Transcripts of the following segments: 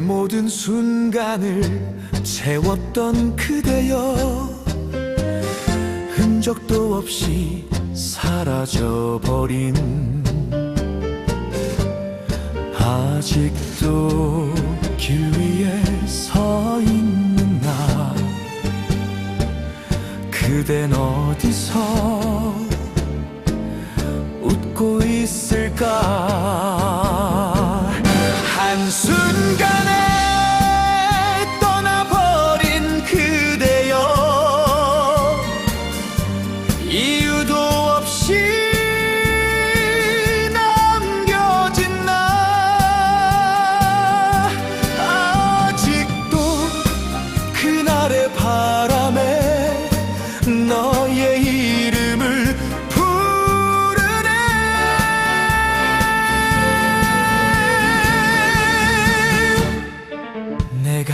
모든 순간을 채웠던 그대여. 흔적도 없이 사라져버린. 아직도 길 위에 서 있는 나. 그댄 어디서 웃고 있을까? 한순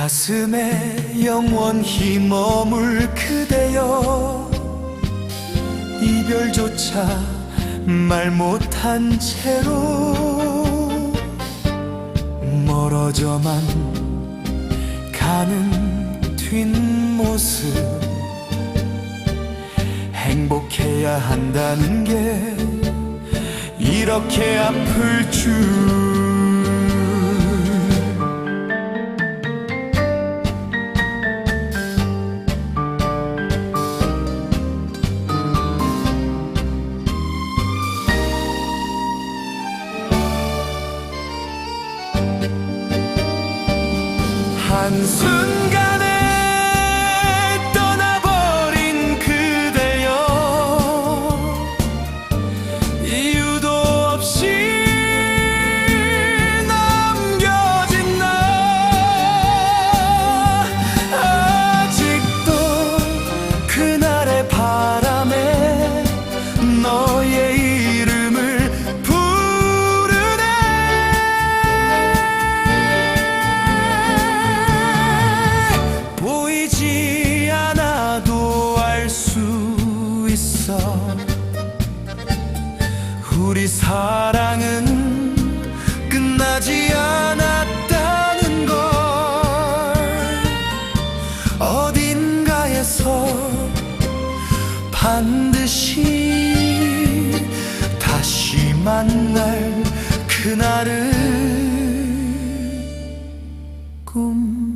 가슴에 영원히 머물 그대여 이별조차 말 못한 채로 멀어져만 가는 뒷모습 행복해야 한다는 게 이렇게 아플 줄 한순간 우리 사랑은 끝나지 않았다는 걸. 어딘가에서 반드시 다시 만날 그날을 꿈.